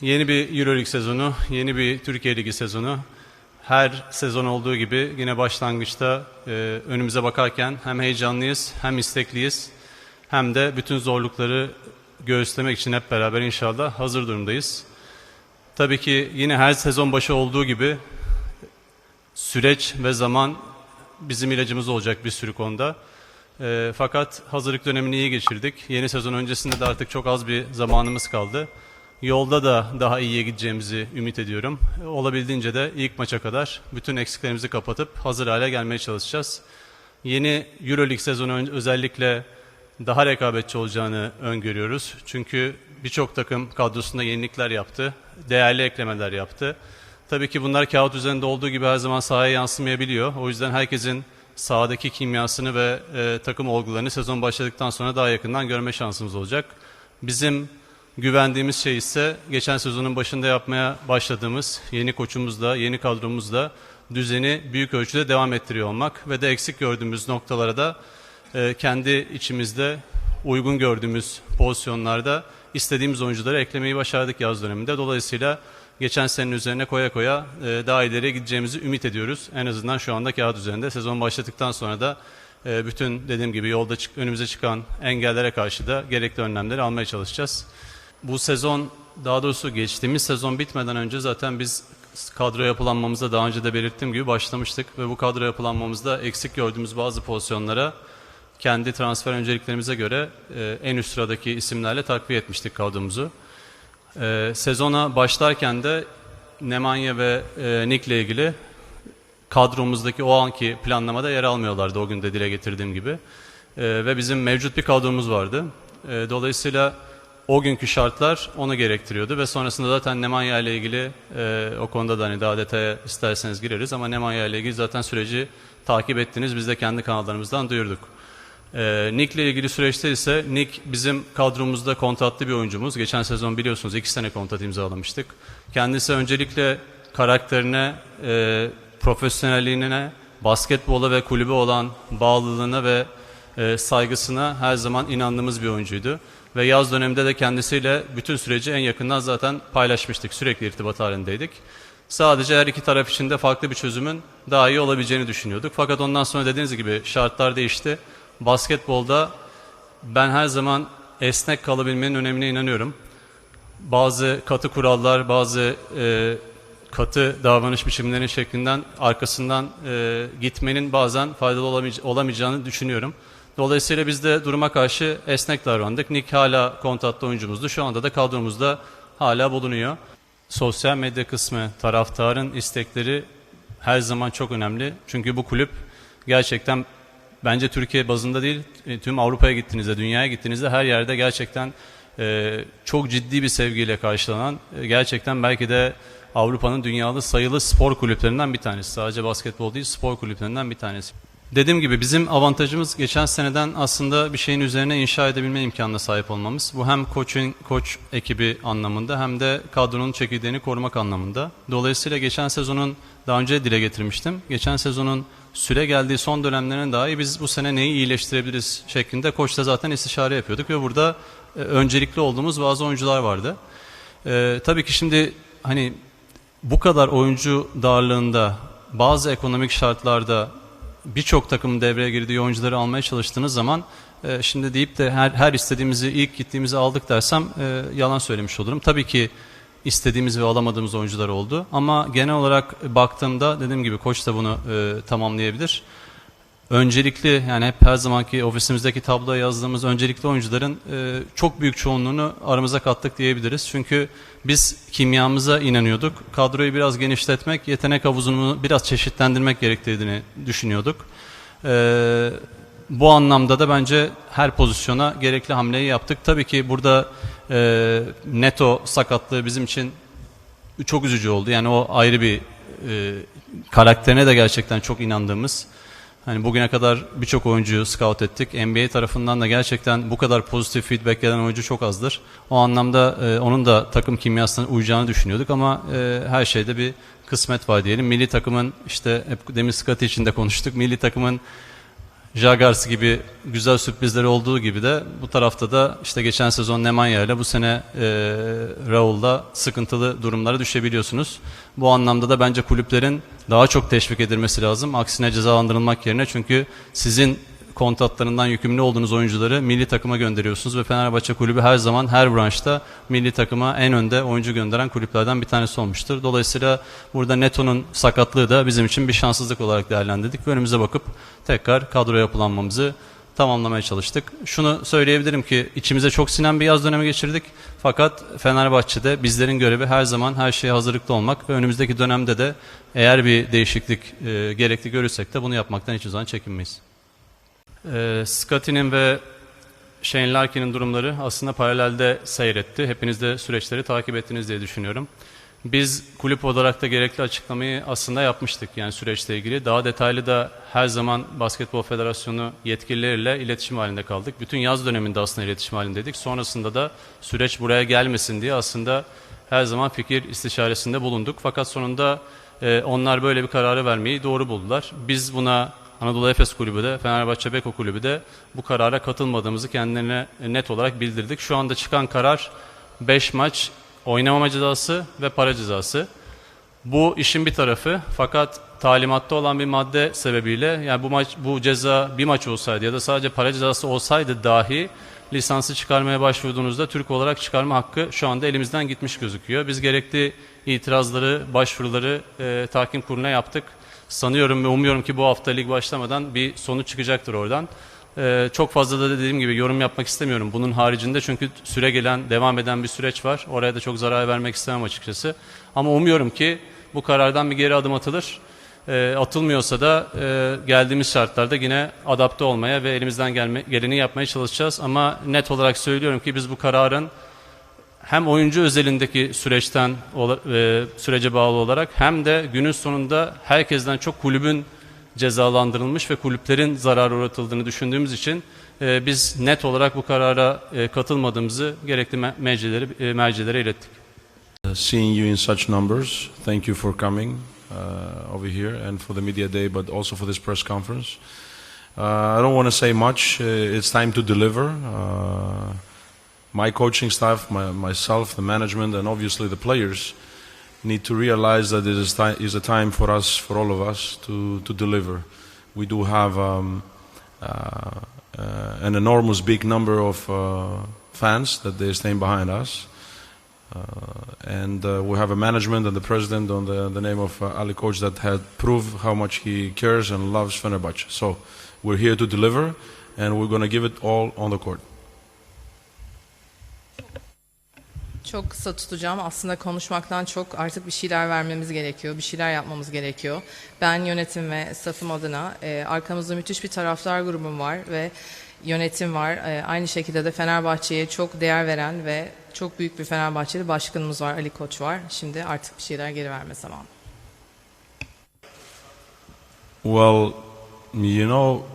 Yeni bir Euroleague sezonu, yeni bir Türkiye Ligi sezonu. Her sezon olduğu gibi yine başlangıçta e, önümüze bakarken hem heyecanlıyız, hem istekliyiz, hem de bütün zorlukları göğüslemek için hep beraber inşallah hazır durumdayız. Tabii ki yine her sezon başı olduğu gibi süreç ve zaman bizim ilacımız olacak bir sürü konuda. E, fakat hazırlık dönemini iyi geçirdik. Yeni sezon öncesinde de artık çok az bir zamanımız kaldı. Yolda da daha iyiye gideceğimizi ümit ediyorum. Olabildiğince de ilk maça kadar bütün eksiklerimizi kapatıp hazır hale gelmeye çalışacağız. Yeni Euroleague sezonu özellikle daha rekabetçi olacağını öngörüyoruz. Çünkü birçok takım kadrosunda yenilikler yaptı, değerli eklemeler yaptı. Tabii ki bunlar kağıt üzerinde olduğu gibi her zaman sahaya yansımayabiliyor. O yüzden herkesin sahadaki kimyasını ve e, takım olgularını sezon başladıktan sonra daha yakından görme şansımız olacak. Bizim güvendiğimiz şey ise geçen sezonun başında yapmaya başladığımız yeni koçumuzla, yeni kadromuzla düzeni büyük ölçüde devam ettiriyor olmak ve de eksik gördüğümüz noktalara da e, kendi içimizde uygun gördüğümüz pozisyonlarda istediğimiz oyuncuları eklemeyi başardık yaz döneminde. Dolayısıyla geçen senenin üzerine koya koya e, daha ileriye gideceğimizi ümit ediyoruz. En azından şu anda kağıt üzerinde. Sezon başladıktan sonra da e, bütün dediğim gibi yolda çık- önümüze çıkan engellere karşı da gerekli önlemleri almaya çalışacağız. Bu sezon daha doğrusu geçtiğimiz sezon bitmeden önce zaten biz kadro yapılanmamızda daha önce de belirttiğim gibi başlamıştık ve bu kadro yapılanmamızda eksik gördüğümüz bazı pozisyonlara kendi transfer önceliklerimize göre e, en üst sıradaki isimlerle takviye etmiştik kadromuzu. E, sezona başlarken de Nemanja ve e, Nick ile ilgili kadromuzdaki o anki planlamada yer almıyorlardı o gün de dile getirdiğim gibi. E, ve bizim mevcut bir kadromuz vardı. E, dolayısıyla o günkü şartlar onu gerektiriyordu ve sonrasında zaten Nemanja ile ilgili e, o konuda da hani daha detaya isterseniz gireriz ama Nemanja ile ilgili zaten süreci takip ettiniz. Biz de kendi kanallarımızdan duyurduk. E, Nick ile ilgili süreçte ise Nick bizim kadromuzda kontratlı bir oyuncumuz. Geçen sezon biliyorsunuz iki sene kontrat imzalamıştık. Kendisi öncelikle karakterine, e, profesyonelliğine, basketbola ve kulübe olan bağlılığına ve e, saygısına her zaman inandığımız bir oyuncuydu. Ve yaz döneminde de kendisiyle bütün süreci en yakından zaten paylaşmıştık. Sürekli irtibat halindeydik. Sadece her iki taraf için de farklı bir çözümün daha iyi olabileceğini düşünüyorduk. Fakat ondan sonra dediğiniz gibi şartlar değişti. Basketbolda ben her zaman esnek kalabilmenin önemine inanıyorum. Bazı katı kurallar, bazı e, katı davranış biçimlerinin şeklinden arkasından e, gitmenin bazen faydalı olamay- olamayacağını düşünüyorum. Dolayısıyla biz de duruma karşı esnek davrandık. Nick hala kontratlı oyuncumuzdu. Şu anda da kadromuzda hala bulunuyor. Sosyal medya kısmı, taraftarın istekleri her zaman çok önemli. Çünkü bu kulüp gerçekten bence Türkiye bazında değil, e, tüm Avrupa'ya gittiğinizde, dünyaya gittiğinizde her yerde gerçekten e, çok ciddi bir sevgiyle karşılanan, e, gerçekten belki de Avrupa'nın dünyalı sayılı spor kulüplerinden bir tanesi. Sadece basketbol değil, spor kulüplerinden bir tanesi. Dediğim gibi bizim avantajımız geçen seneden aslında bir şeyin üzerine inşa edebilme imkanına sahip olmamız. Bu hem koçun koç ekibi anlamında hem de kadronun çekirdeğini korumak anlamında. Dolayısıyla geçen sezonun daha önce dile getirmiştim. Geçen sezonun süre geldiği son dönemlerine dahi biz bu sene neyi iyileştirebiliriz şeklinde koçla zaten istişare yapıyorduk ve burada e, öncelikli olduğumuz bazı oyuncular vardı. E, tabii ki şimdi hani bu kadar oyuncu darlığında bazı ekonomik şartlarda birçok takımın devreye girdiği oyuncuları almaya çalıştığınız zaman e, şimdi deyip de her, her istediğimizi ilk gittiğimizi aldık dersem e, yalan söylemiş olurum. Tabii ki istediğimiz ve alamadığımız oyuncular oldu ama genel olarak baktığımda dediğim gibi koç da bunu e, tamamlayabilir. Öncelikli yani hep her zamanki ofisimizdeki tabloya yazdığımız öncelikli oyuncuların e, çok büyük çoğunluğunu aramıza kattık diyebiliriz. Çünkü biz kimyamıza inanıyorduk. Kadroyu biraz genişletmek, yetenek havuzunu biraz çeşitlendirmek gerektirdiğini düşünüyorduk. E, bu anlamda da bence her pozisyona gerekli hamleyi yaptık. Tabii ki burada e, Neto sakatlığı bizim için çok üzücü oldu. Yani o ayrı bir e, karakterine de gerçekten çok inandığımız. Hani bugüne kadar birçok oyuncuyu scout ettik. NBA tarafından da gerçekten bu kadar pozitif feedback gelen oyuncu çok azdır. O anlamda e, onun da takım kimyasına uyacağını düşünüyorduk ama e, her şeyde bir kısmet var diyelim. Milli takımın işte hep demin Scotty için de konuştuk. Milli takımın Jagars gibi güzel sürprizleri olduğu gibi de bu tarafta da işte geçen sezon Nemanja ile bu sene e, Raul'da sıkıntılı durumlara düşebiliyorsunuz. Bu anlamda da bence kulüplerin daha çok teşvik edilmesi lazım. Aksine cezalandırılmak yerine çünkü sizin kontratlarından yükümlü olduğunuz oyuncuları milli takıma gönderiyorsunuz ve Fenerbahçe kulübü her zaman her branşta milli takıma en önde oyuncu gönderen kulüplerden bir tanesi olmuştur. Dolayısıyla burada Neto'nun sakatlığı da bizim için bir şanssızlık olarak değerlendirdik önümüze bakıp tekrar kadro yapılanmamızı tamamlamaya çalıştık. Şunu söyleyebilirim ki içimize çok sinen bir yaz dönemi geçirdik. Fakat Fenerbahçe'de bizlerin görevi her zaman her şeye hazırlıklı olmak ve önümüzdeki dönemde de eğer bir değişiklik e, gerekli görürsek de bunu yapmaktan hiçbir zaman çekinmeyiz. E, Scotty'nin ve Shane Larkin'in durumları aslında paralelde seyretti. Hepiniz de süreçleri takip ettiniz diye düşünüyorum. Biz kulüp olarak da gerekli açıklamayı aslında yapmıştık yani süreçle ilgili. Daha detaylı da her zaman Basketbol Federasyonu yetkilileriyle iletişim halinde kaldık. Bütün yaz döneminde aslında iletişim halindeydik. Sonrasında da süreç buraya gelmesin diye aslında her zaman fikir istişaresinde bulunduk. Fakat sonunda e, onlar böyle bir kararı vermeyi doğru buldular. Biz buna Anadolu Efes Kulübü de Fenerbahçe Beko Kulübü de bu karara katılmadığımızı kendilerine net olarak bildirdik. Şu anda çıkan karar 5 maç oynamama cezası ve para cezası. Bu işin bir tarafı fakat talimatta olan bir madde sebebiyle yani bu maç bu ceza bir maç olsaydı ya da sadece para cezası olsaydı dahi lisansı çıkarmaya başvurduğunuzda Türk olarak çıkarma hakkı şu anda elimizden gitmiş gözüküyor. Biz gerekli itirazları, başvuruları e, tahkim kuruluna yaptık. Sanıyorum ve umuyorum ki bu hafta lig başlamadan bir sonuç çıkacaktır oradan. Ee, çok fazla da dediğim gibi yorum yapmak istemiyorum bunun haricinde çünkü süre gelen devam eden bir süreç var. Oraya da çok zarar vermek istemem açıkçası. Ama umuyorum ki bu karardan bir geri adım atılır. Ee, atılmıyorsa da e, geldiğimiz şartlarda yine adapte olmaya ve elimizden gelme, geleni yapmaya çalışacağız. Ama net olarak söylüyorum ki biz bu kararın hem oyuncu özelindeki süreçten e, sürece bağlı olarak hem de günün sonunda herkesten çok kulübün cezalandırılmış ve kulüplerin zarara uğratıldığını düşündüğümüz için e, biz net olarak bu karara e, katılmadığımızı gerekli mercilere, e, mercilere ilettik. Uh, seeing you in such numbers, thank you for coming uh, over here and for the media day, but also for this press conference. Uh, I don't want to say much. Uh, it's time to deliver. Uh, my coaching staff, my, myself, the management, and obviously the players need to realize that it is, is a time for us, for all of us, to, to deliver. We do have um, uh, uh, an enormous big number of uh, fans that they stand behind us. Uh, and uh, we have a management and the president on the, the name of uh, Ali Coach that had proved how much he cares and loves Fenerbahce. So we're here to deliver and we're going to give it all on the court. Çok kısa tutacağım. Aslında konuşmaktan çok artık bir şeyler vermemiz gerekiyor. Bir şeyler yapmamız gerekiyor. Ben yönetim ve staffım adına e, arkamızda müthiş bir taraftar grubum var ve yönetim var. E, aynı şekilde de Fenerbahçe'ye çok değer veren ve çok büyük bir Fenerbahçeli başkanımız var. Ali Koç var. Şimdi artık bir şeyler geri verme zamanı. Well, you know,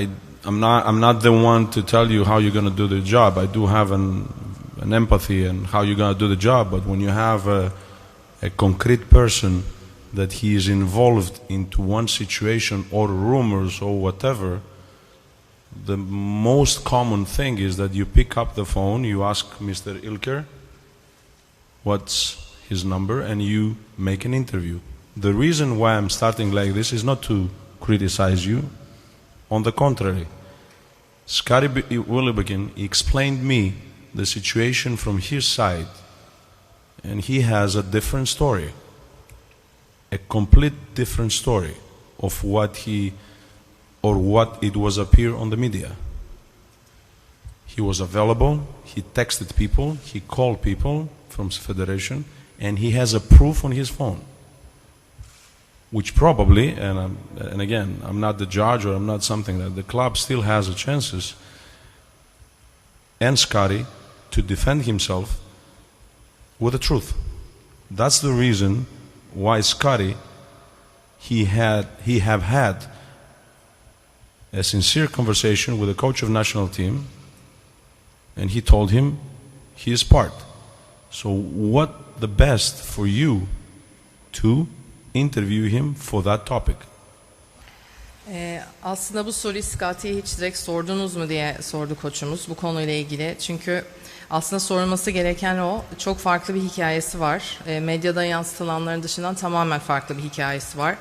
I I'm not I'm not the one to tell you how you're going to do the job. I do have an an empathy and how you're going to do the job. But when you have a, a concrete person that he is involved into one situation or rumors or whatever, the most common thing is that you pick up the phone, you ask Mr. Ilker what's his number, and you make an interview. The reason why I'm starting like this is not to criticize you. On the contrary, Scotty Willibekin explained me the situation from his side, and he has a different story, a complete different story of what he or what it was appear on the media. He was available, he texted people, he called people from Federation, and he has a proof on his phone. Which probably, and, I'm, and again, I'm not the judge or I'm not something that the club still has a chances, and Scotty to defend himself with the truth. That's the reason why Scotty he had he have had a sincere conversation with the coach of national team and he told him he is part. So what the best for you to interview him for that topic? Ee, aslında bu soruyu Scotty'ye hiç direkt sordunuz mu diye sordu koçumuz bu konuyla ilgili. Çünkü aslında sorulması gereken o. Çok farklı bir hikayesi var. Ee, medyada yansıtılanların dışından tamamen farklı bir hikayesi var.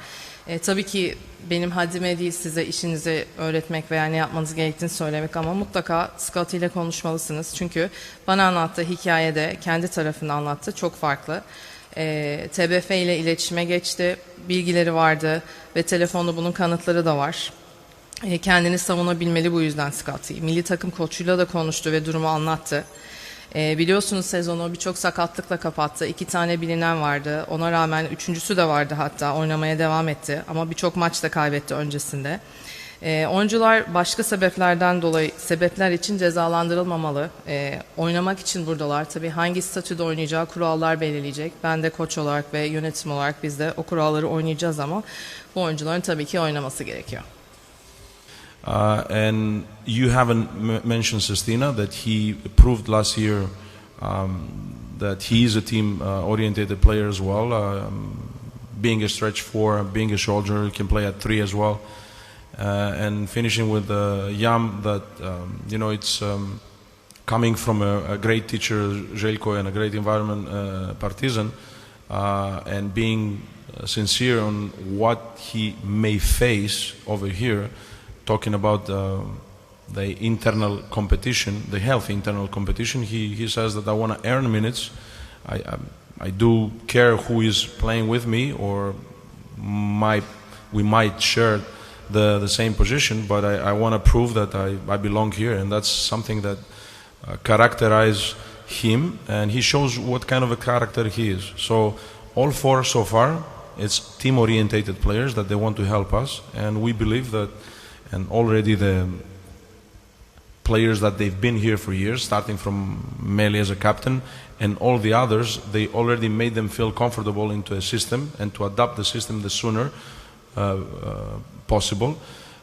Ee, tabii ki benim haddime değil size işinizi öğretmek veya ne yapmanız gerektiğini söylemek ama mutlaka Scotty ile konuşmalısınız. Çünkü bana anlattığı hikayede kendi tarafını anlattı. Çok farklı. E, TBF ile iletişime geçti. Bilgileri vardı ve telefonda bunun kanıtları da var. E, kendini savunabilmeli bu yüzden Scotty. Milli takım koçuyla da konuştu ve durumu anlattı. E, biliyorsunuz sezonu birçok sakatlıkla kapattı. İki tane bilinen vardı. Ona rağmen üçüncüsü de vardı hatta oynamaya devam etti. Ama birçok maç da kaybetti öncesinde. E, oyuncular başka sebeplerden dolayı sebepler için cezalandırılmamalı. E, oynamak için buradalar. Tabii hangi statüde oynayacağı kurallar belirleyecek. Ben de koç olarak ve yönetim olarak biz de o kuralları oynayacağız ama bu oyuncuların tabii ki oynaması gerekiyor. Uh, and you haven't mentioned Sestina that he proved last year um, that he is a team-oriented player as well. Um, being a stretch four, being a he can play at three as well. Uh, and finishing with uh, Yam, that um, you know it's um, coming from a, a great teacher, Jelko, and a great environment, uh, Partizan, uh, and being uh, sincere on what he may face over here, talking about uh, the internal competition, the healthy internal competition. He, he says that I want to earn minutes. I, I, I do care who is playing with me, or my, we might share the, the same position, but I, I want to prove that I, I belong here, and that's something that uh, characterize him, and he shows what kind of a character he is. So all four so far, it's team-orientated players that they want to help us, and we believe that, and already the players that they've been here for years, starting from Meli as a captain, and all the others, they already made them feel comfortable into a system and to adapt the system the sooner uh, uh, possible.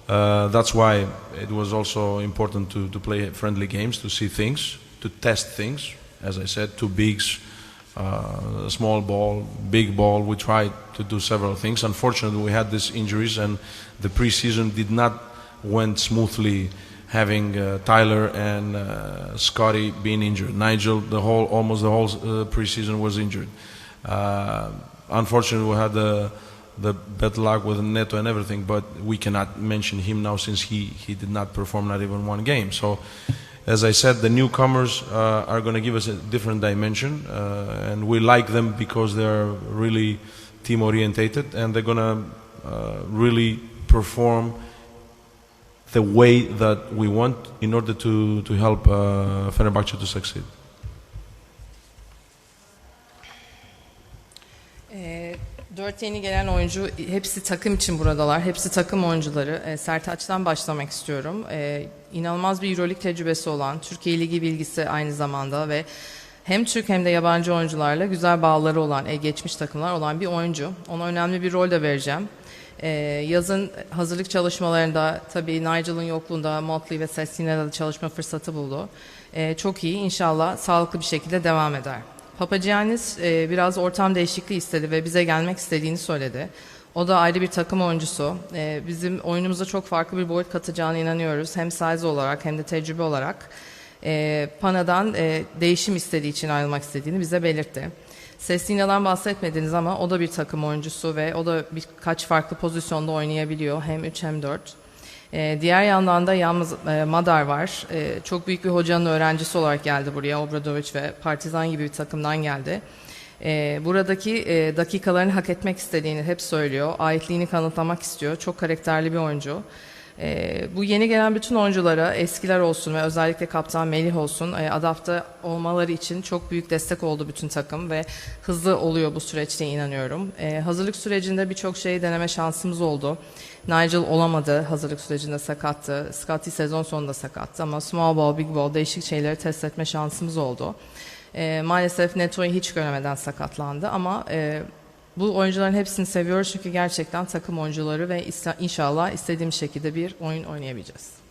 Uh, that's why it was also important to, to play friendly games, to see things, to test things. As I said, two bigs, uh, small ball, big ball. We tried to do several things. Unfortunately, we had these injuries, and the preseason did not went smoothly. Having uh, Tyler and uh, Scotty being injured, Nigel, the whole almost the whole uh, preseason was injured. Uh, unfortunately, we had the the bad luck with Neto and everything, but we cannot mention him now since he, he did not perform not even one game. So, as I said, the newcomers uh, are going to give us a different dimension, and we like them because they're really team orientated and they're going to uh, really perform the way that we want in order to, to help uh, Fenerbahce to succeed. E, dört yeni gelen oyuncu hepsi takım için buradalar. Hepsi takım oyuncuları. E, Sertaç'tan başlamak istiyorum. E, inanılmaz bir Euroleague tecrübesi olan, Türkiye Ligi bilgisi aynı zamanda ve hem Türk hem de yabancı oyuncularla güzel bağları olan, e, geçmiş takımlar olan bir oyuncu. Ona önemli bir rol de vereceğim. E, yazın hazırlık çalışmalarında tabii Nigel'ın yokluğunda Motley ve Sestina'da da çalışma fırsatı buldu. E, çok iyi. İnşallah sağlıklı bir şekilde devam eder. Papagiannis e, biraz ortam değişikliği istedi ve bize gelmek istediğini söyledi. O da ayrı bir takım oyuncusu. E, bizim oyunumuza çok farklı bir boyut katacağına inanıyoruz. Hem size olarak hem de tecrübe olarak. E, Pana'dan e, değişim istediği için ayrılmak istediğini bize belirtti. Sestina'dan bahsetmediniz ama o da bir takım oyuncusu ve o da birkaç farklı pozisyonda oynayabiliyor. Hem 3 hem 4. Ee, diğer yandan da yalnız e, Madar var. Ee, çok büyük bir hocanın öğrencisi olarak geldi buraya. Obradovic ve Partizan gibi bir takımdan geldi. Ee, buradaki e, dakikalarını hak etmek istediğini hep söylüyor. Aitliğini kanıtlamak istiyor. Çok karakterli bir oyuncu. Ee, bu yeni gelen bütün oyunculara eskiler olsun ve özellikle kaptan Melih olsun e, adapte olmaları için çok büyük destek oldu bütün takım ve hızlı oluyor bu süreçte inanıyorum. Ee, hazırlık sürecinde birçok şeyi deneme şansımız oldu. Nigel olamadı hazırlık sürecinde sakattı. Scotty sezon sonunda sakattı ama small ball, big ball değişik şeyleri test etme şansımız oldu. Ee, maalesef Neto'yu hiç göremeden sakatlandı ama e, bu oyuncuların hepsini seviyoruz çünkü gerçekten takım oyuncuları ve inşallah istediğim şekilde bir oyun oynayabileceğiz.